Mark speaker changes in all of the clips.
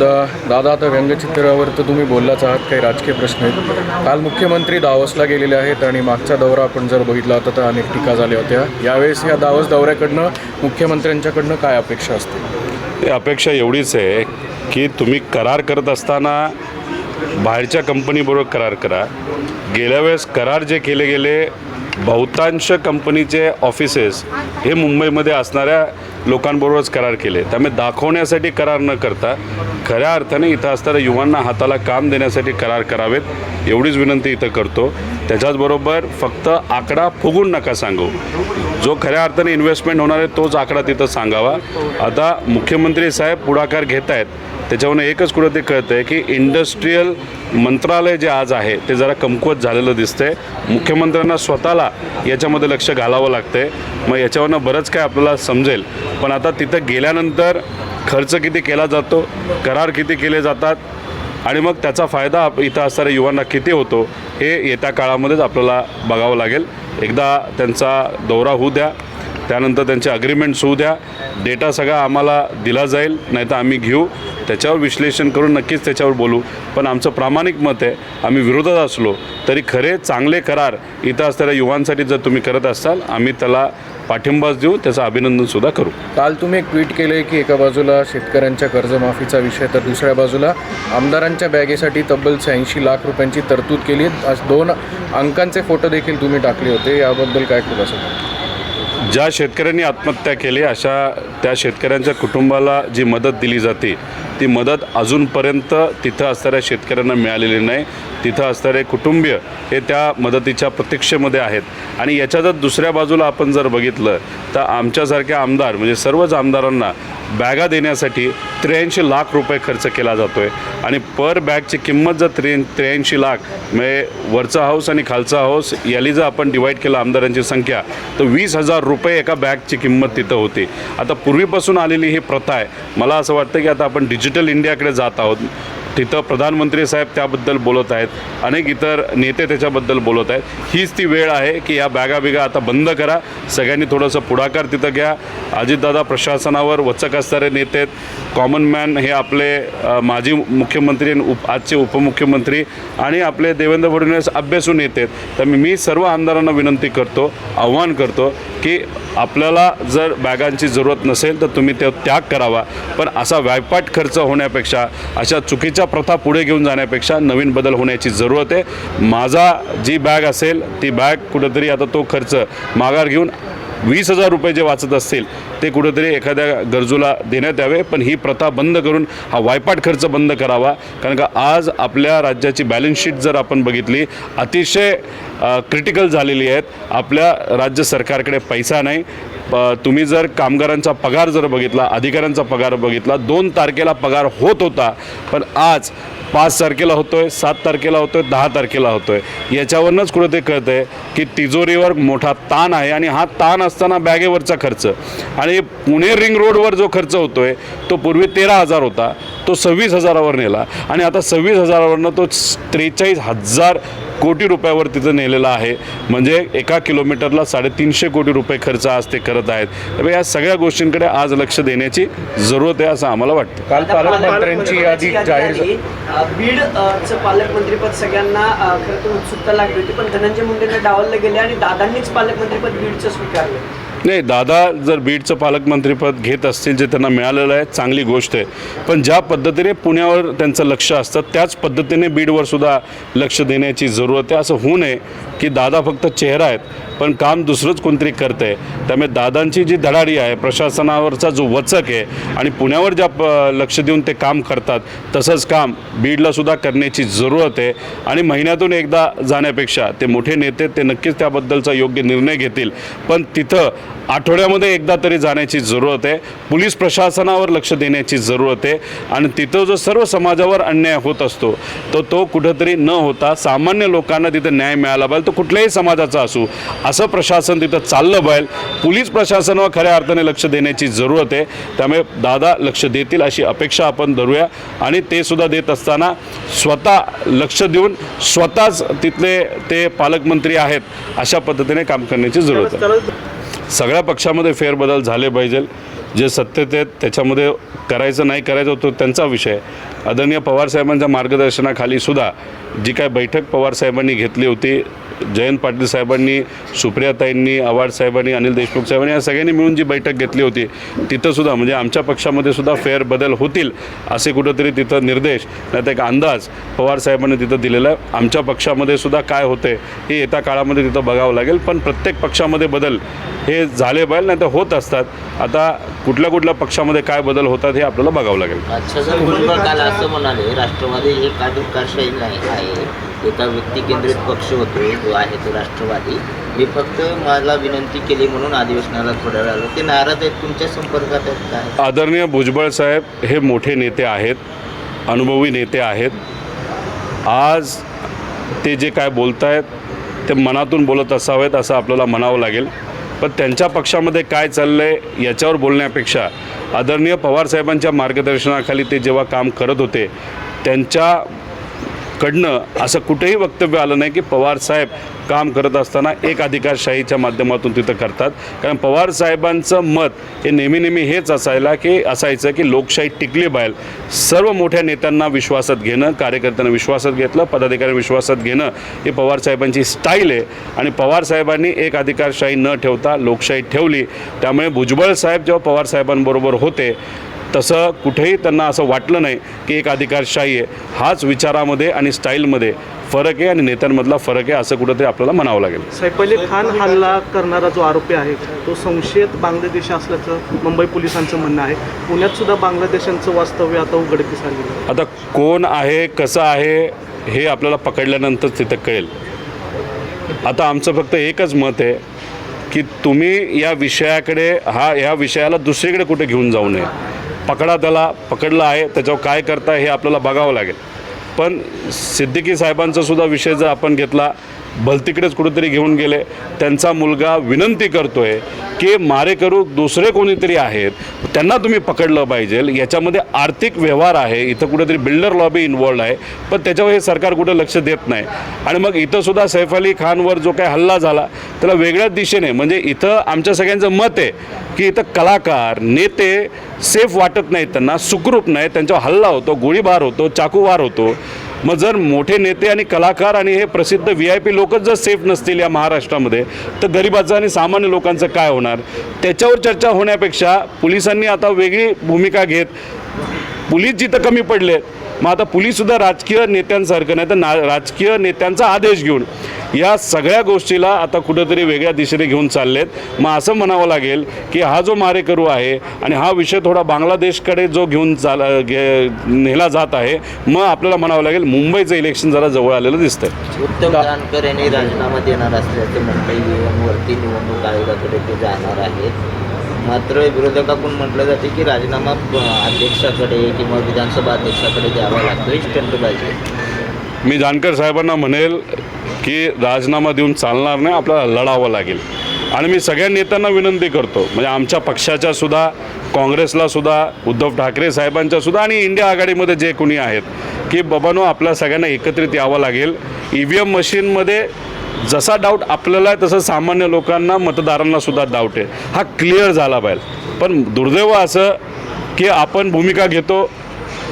Speaker 1: दा दादा आता व्यंगचित्रावर तर तुम्ही बोललाच आहात काही राजकीय प्रश्न आहेत. काल मुख्यमंत्री दावसला गेलेले आहेत आणि मागचा दौरा आपण जर बघितला होता तर अनेक टीका झाल्या होत्या. यावेळेस या दावस दौऱ्याकडनं मुख्यमंत्र्यांच्याकडनं काय अपेक्षा असते
Speaker 2: ते अपेक्षा एवढीच आहे की तुम्ही करार करत असताना बाहेरच्या कंपनीबरोबर करार करा. गेल्या वेळेस करार जे केले गेले बहुतांश कंपनीचे ऑफिसेस हे मुंबईमध्ये असणाऱ्या लोकांबरोबरच करार केले. त्यामुळे दाखवण्यासाठी करार न करता खऱ्या अर्थाने इथं असणाऱ्या युवांना हाताला काम देण्यासाठी करार करावेत एवढीच विनंती इथं करतो. त्याच्याचबरोबर फक्त आकडा फुगून नका सांगू. जो खऱ्या अर्थाने इन्व्हेस्टमेंट होणार आहे तोच आकडा तिथं सांगावा. आता मुख्यमंत्री साहेब पुढाकार घेत आहेत त्याच्यावरून एकच कुठं ते कळतं आहे की इंडस्ट्रीयल मंत्रालय जे आज आहे ते जरा कमकुवत झालेलं दिसतंय. मुख्यमंत्र्यांना स्वतःला याच्यामध्ये लक्ष घालावं लागतंय. मग याच्यावरनं बरंच काय आपल्याला समजेल. पण आता तिथं गेल्यानंतर खर्च किती केला जातो करार किती केले जातात आणि मग त्याचा फायदा आप- इथं असणाऱ्या युवांना किती होतो हे येत्या काळामध्येच आपल्याला बघावं लागेल. एकदा त्यांचा दौरा होऊ द्या त्यानंतर त्यांचे अग्रीमेंट्स होऊ द्या डेटा सगळा आम्हाला दिला जाईल नाही तर आम्ही घेऊ. त्याच्यावर विश्लेषण करून नक्कीच त्याच्यावर बोलू. पण आमचं प्रामाणिक मत आहे आम्ही विरोधात असलो तरी खरे चांगले करार इथं असणाऱ्या युवांसाठी जर तुम्ही करत असाल आम्ही त्याला पाठिंबाच देऊ त्याचं अभिनंदनसुद्धा करू.
Speaker 1: काल तुम्ही एक ट्विट केले की एका बाजूला शेतकऱ्यांच्या कर्जमाफीचा विषय तर दुसऱ्या बाजूला आमदारांच्या बॅगेसाठी तब्बल शहाऐंशी लाख रुपयांची तरतूद केली आज दोन अंकांचे फोटो देखील तुम्ही टाकले होते. याबद्दल काय खुलासा
Speaker 2: ज्या शेतकऱ्यांनी आत्महत्या केली अशा त्या शेतकऱ्यांच्या कुटुंबाला जी मदत दिली जाते ती मदत अजूनपर्यंत तिथं असणाऱ्या शेतकऱ्यांना मिळालेली नाही. तिथं असणारे कुटुंबीय हे त्या मदतीच्या प्रतीक्षेमध्ये आहेत. आणि याच्या जर दुसऱ्या बाजूला आपण जर बघितलं तर आमच्यासारखे आमदार म्हणजे सर्वच आमदारांना बॅगा देण्यासाठी त्र्याऐंशी लाख रुपये खर्च केला जातो आहे आणि पर बॅगची किंमत जर त्रे त्र्याऐंशी लाख म्हणजे वरचा हाऊस आणि खालचा हाऊस याली जर आपण डिवाईड केलं आमदारांची संख्या तर वीस हजार रुपये एका बॅगची किंमत तिथं होती. आता पूर्वीपासून आलेली ही प्रथा आहे. मला असं वाटतं की आता आपण डिजिटल डिजिटल इंडियाकडे जात आहोत. तिथं प्रधानमंत्री साहेब त्याबद्दल बोलत आहेत. अनेक इतर नेते त्याच्याबद्दल बोलत आहेत. हीच ती वेळ आहे की या बॅगा बिगा आता बंद करा. सगळ्यांनी थोडंसं पुढाकार तिथं घ्या. अजितदादा प्रशासनावर वचक असणारे नेते आहेत. कॉमन मॅन हे आपले माजी मुख्यमंत्री आणि उप आजचे उपमुख्यमंत्री आणि आपले देवेंद्र फडणवीस अभ्यासू नेते आहेत. तर मी सर्व आमदारांना विनंती करतो आव्हान करतो की आपल्याला जर बॅगांची जरूरत नसेल तर तुम्ही ते त्याग करावा. पण असा व्यायपाट खर्च होण्यापेक्षा अशा चुकीच्या प्रथा पुढे घेऊन जाण्यापेक्षा नवीन बदल होण्याची जरूरत आहे. माझा जी बॅग असेल ती बॅग कुठंतरी आता तो खर्च माघार घेऊन वीस हजार रुपये जे वाचत असतील ते कुठेतरी एखाद्या गरजूला देण्यात यावे. पण ही प्रथा बंद करून हा वायपाट खर्च बंद करावा. कारण का आज आपल्या राज्याची बॅलन्स शीट जर आपण बघितली अतिशय क्रिटिकल झालेली आहेत. आपल्या राज्य सरकारकडे पैसा नाही. प तुम्ही जर कामगारांचा पगार जर बघितला अधिकाऱ्यांचा पगार बघितला दोन तारखेला पगार होत होता. पण आज पाच तारखेला होतो आहे सात तारखेला होतो आहे दहा तारखेला होतो आहे याच्यावरनंच कुठं ते कळतं आहे की तिजोरीवर मोठा ताण आहे आणि हा ताण असताना बॅगेवरचा खर्च. आणि पुणे रिंग रोडवर जो खर्च होतो आहे तो पूर्वी तेरा हजार होता तो सव्वीस हजारावर नेला. आणि आता सव्वीस हजारावरनं तो त्रेचाळीस हजार कोटी रुपयावर तिथं नेलेला आहे. म्हणजे एका किलोमीटरला साडेतीनशे कोटी रुपये खर्च आज ते करत आहेत. त्यामुळे या सगळ्या गोष्टींकडे आज लक्ष देण्याची जरूरत आहे असं आम्हाला वाटतं.
Speaker 1: काल पालकमंत्र्यांची यादी जाहीर झा-
Speaker 3: झाली. अ, बीड अ, चं पालकमंत्रीपद सगळ्यांना खरं तर उत्सुकता लागली होती पण धनंजय मुंडेंना डावललं गेले आणि दादांनीच पालकमंत्रीपद बीडचं स्वीकारलं.
Speaker 2: नाही दादा जर बीडचं पालकमंत्रीपद घेत असतील जे त्यांना मिळालेलं आहे चांगली गोष्ट आहे. पण ज्या पद्धतीने पुण्यावर त्यांचं लक्ष असतं त्याच पद्धतीने बीडवर सुद्धा लक्ष देण्याची जरूरत आहे. असं होऊ नये की दादा फक्त चेहरा आहेत पण काम दुसरंच कोणतरी करतं आहे त्यामुळे दादांची जी धडाडी आहे प्रशासनावरचा जो वचक आहे आणि पुण्यावर ज्या प लक्ष देऊन ते काम करतात तसंच काम बीडलासुद्धा करण्याची जरूरत आहे. आणि महिन्यातून एकदा जाण्यापेक्षा ते मोठे नेते ते नक्कीच त्याबद्दलचा योग्य निर्णय घेतील. पण तिथं आठवड्यामध्ये एकदा तरी जाण्याची जरूरत आहे. पोलीस प्रशासनावर लक्ष देण्याची जरूरत आहे आणि तिथं जो सर्व समाजावर अन्याय होत असतो तो तो कुठंतरी न होता सामान्य लोकांना तिथं न्याय मिळाला पाहिजे तो कुठल्याही समाजाचा असू असं प्रशासन तिथं चाललं पाहिजे. पोलीस प्रशासनावर खऱ्या अर्थाने लक्ष देण्याची जरूरत आहे. त्यामुळे दादा लक्ष देतील अशी अपेक्षा आपण धरूया आणि ते सुद्धा देत असताना स्वतः लक्ष देऊन स्वतःच तिथले ते पालकमंत्री आहेत अशा पद्धतीने काम करण्याची जरूरत आहे. सगळ्या पक्षामध्ये फेरबदल झाले पाहिजे. जे सत्तेत आहेत त्याच्यामध्ये करायचं नाही करायचं तो त्यांचा विषय आदरणीय पवारसाहेबांच्या मार्गदर्शनाखाली सुद्धा जी काय बैठक पवारसाहेबांनी घेतली होती जयंत पाटील साहेबांनी सुप्रियाताईंनी आव्हाड साहेबांनी अनिल देशमुख साहेबांनी या सगळ्यांनी मिळून जी बैठक घेतली होती तिथंसुद्धा म्हणजे आमच्या पक्षामध्ये सुद्धा फेरबदल होतील असे कुठंतरी तिथं निर्देश नाही एक अंदाज पवार साहेबांनी तिथं दिलेला आहे. आमच्या पक्षामध्ये सुद्धा काय होते हे येत्या काळामध्ये तिथं बघावं लागेल पण प्रत्येक पक्षामध्ये बदल हे झाले पाहिजे नाही तर होत असतात. आता कुठल्या कुठल्या पक्षामध्ये काय बदल होतात हे आपल्याला बघावं लागेल.
Speaker 4: असं म्हणाले राष्ट्रवादी एका व्यक्ती केंद्रित पक्ष होतो जो आहे तो राष्ट्रवादी. मी फक्त मला विनंती केली म्हणून अधिवेशनाला थोड्या वेळ आलो. ते नाराज आहेत तुमच्या संपर्कात आहेत काय
Speaker 2: आदरणीय भुजबळ साहेब हे मोठे नेते आहेत अनुभवी नेते आहेत. आज ते जे काय बोलत आहेत ते मनातून बोलत असावेत असं आपल्याला म्हणावं लागेल. पण त्यांच्या पक्षामध्ये काय चाललं आहे याच्यावर बोलण्यापेक्षा आदरणीय पवारसाहेबांच्या मार्गदर्शनाखाली ते जेव्हा काम करत होते त्यांच्या कडनं असं कुठेही वक्तव्य आलं नाही की पवार साहेब काम करत असताना एक अधिकारशाहीच्या माध्यमातून तिथं करतात. कारण पवार साहेबांचं मत हे नेहमी नेहमी हेच असायला की असायचं की लोकशाही टिकली पाहिजे. सर्व मोठ्या नेत्यांना विश्वासात घेणं कार्यकर्त्यांना विश्वासात घेतलं पदाधिकारी विश्वासात घेणं हे पवार साहेबांची स्टाईल आहे. आणि पवार साहेबांनी एक अधिकारशाही न ठेवता लोकशाही ठेवली. त्यामुळे भुजबळ साहेब जेव्हा पवार साहेबांबरोबर होते तसं कुठेही त्यांना असं वाटलं नाही की एक अधिकारशाही आहे. हाच विचारामध्ये आणि स्टाईलमध्ये फरक आहे आणि नेत्यांमधला फरक आहे असं कुठंतरी आपल्याला म्हणावं लागेल.
Speaker 5: सैफ अली खान हल्ला करणारा जो आरोपी आहे तो संशयित बांगलादेशी असल्याचं मुंबई पोलिसांचं म्हणणं आहे. पुण्यात सुद्धा बांगलादेशांचं वास्तव्य आता उघडकीस आलेलं
Speaker 2: आता कोण आहे कसं आहे हे आपल्याला पकडल्यानंतर तिथं कळेल. आता आमचं फक्त एकच मत आहे की तुम्ही या विषयाकडे हा ह्या विषयाला दुसरीकडे कुठे घेऊन जाऊ नये. पकडा त्याला पकडलं आहे त्याच्यावर काय करता हे आपल्याला बघावं लागेल. पण सिद्दीकी साहेबांचा सुद्धा विषय जर आपण घेतला भलतीकडेच कुठेतरी घेऊन गेले. त्यांचा मुलगा विनंती करतो आहे की मारेकरू दुसरे कोणीतरी आहेत त्यांना तुम्ही पकडलं पाहिजे. याच्यामध्ये आर्थिक व्यवहार आहे इथं कुठेतरी बिल्डर लॉबी इन्वॉल्ड आहे पण त्याच्यावर हे सरकार कुठं लक्ष देत नाही. आणि मग इथंसुद्धा सैफ अली खानवर जो काय हल्ला झाला त्याला वेगळ्याच दिशेने म्हणजे इथं आमच्या सगळ्यांचं मत आहे की इथं कलाकार नेते सेफ वाटत नाहीत त्यांना सुखरूप नाही त्यांच्यावर हल्ला होतो गोळीबार होतो चाकूवार होतो. मग जर मोठे नेते आणि कलाकार आणि हे प्रसिद्ध व्ही आय पी लोकच जर सेफ नसतील या महाराष्ट्रामध्ये तर गरिबाचं आणि सामान्य लोकांचं काय होणार? त्याच्यावर चर्चा होण्यापेक्षा पोलिसांनी आता वेगळी भूमिका घेत पोलीस जिथं कमी पडले मग आता पोलीससुद्धा राजकीय नेत्यांसारखं नाही तर ना राजकीय नेत्यांचा आदेश घेऊन या सगळ्या गोष्टीला आता कुठंतरी वेगळ्या दिशेने घेऊन चाललेत. मग असं म्हणावं लागेल की हा जो मारेकरू आहे आणि हा विषय थोडा बांगलादेशकडे जो घेऊन चाल गे नेला जात आहे मग आपल्याला म्हणावं लागेल मुंबईचं इलेक्शन जरा जवळ आलेलं दिसतंय.
Speaker 4: उत्तम जानकर यांनी राजीनामा देणार असल्याचं मुंबई वरती निवडणूक आयोगाकडे ते जाणार आहेत. मात्र विरोधकाकडून म्हटलं जाते की राजीनामा अध्यक्षाकडे किंवा विधानसभा अध्यक्षाकडे द्यावा लागतो ही आहे.
Speaker 2: मी जानकर साहेबांना म्हणेल की राजीनामा देऊन चालणार नाही आपल्याला लढावं लागेल. आणि मी सगळ्या नेत्यांना विनंती करतो म्हणजे आमच्या पक्षाच्या सुद्धा काँग्रेसला सुद्धा उद्धव ठाकरे साहेबांच्या सुद्धा आणि इंडिया आघाडीमध्ये जे कोणी आहेत की बाबानो आपल्या सगळ्यांना एकत्रित यावं लागेल. ई व्ही एम मशीनमध्ये जसा डाऊट आपल्याला आहे तसं सामान्य लोकांना मतदारांना सुद्धा डाऊट आहे. हा क्लिअर झाला पाहिजे. पण दुर्दैव असं की आपण भूमिका घेतो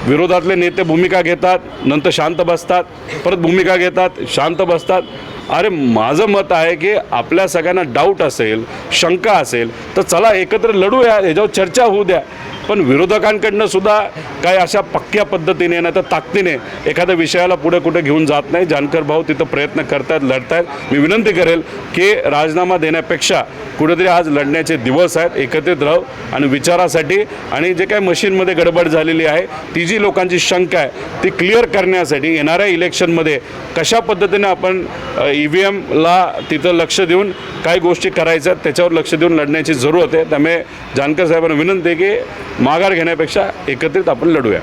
Speaker 2: विरोधातले नेते भूमिका घेतात नंतर शांत बसतात परत भूमिका घेतात शांत बसतात. अरे माझं मत आहे की आपल्या सगळ्यांना डाऊट असेल शंका असेल तर चला एकत्र लढूया ह्याच्यावर चर्चा होऊ द्या. पण विरोधकांकडनं सुद्धा काय अशा पक्क्या पद्धतीने नाही तर ताकदीने एखाद्या विषयाला पुढे कुठे घेऊन जात नाही. जानकर भाऊ तिथं प्रयत्न करतायत लढतायत. मी विनंती करेल की राजीनामा देण्यापेक्षा कुठेतरी आज लढण्याचे दिवस आहेत एकत्रित राहू आणि विचारासाठी आणि जे काही मशीनमध्ये गडबड झालेली आहे ती जी लोकांची शंका आहे ती क्लिअर करण्यासाठी येणाऱ्या इलेक्शनमध्ये कशा पद्धतीने आपण ई व्ही एमला तिथं लक्ष देऊन काही गोष्टी करायच्या त्याच्यावर लक्ष देऊन लढण्याची जरूरत आहे. त्यामुळे जानकर साहेबांना विनंती आहे की माघार घेण्यापेक्षा एकत्रित आपण लढूया.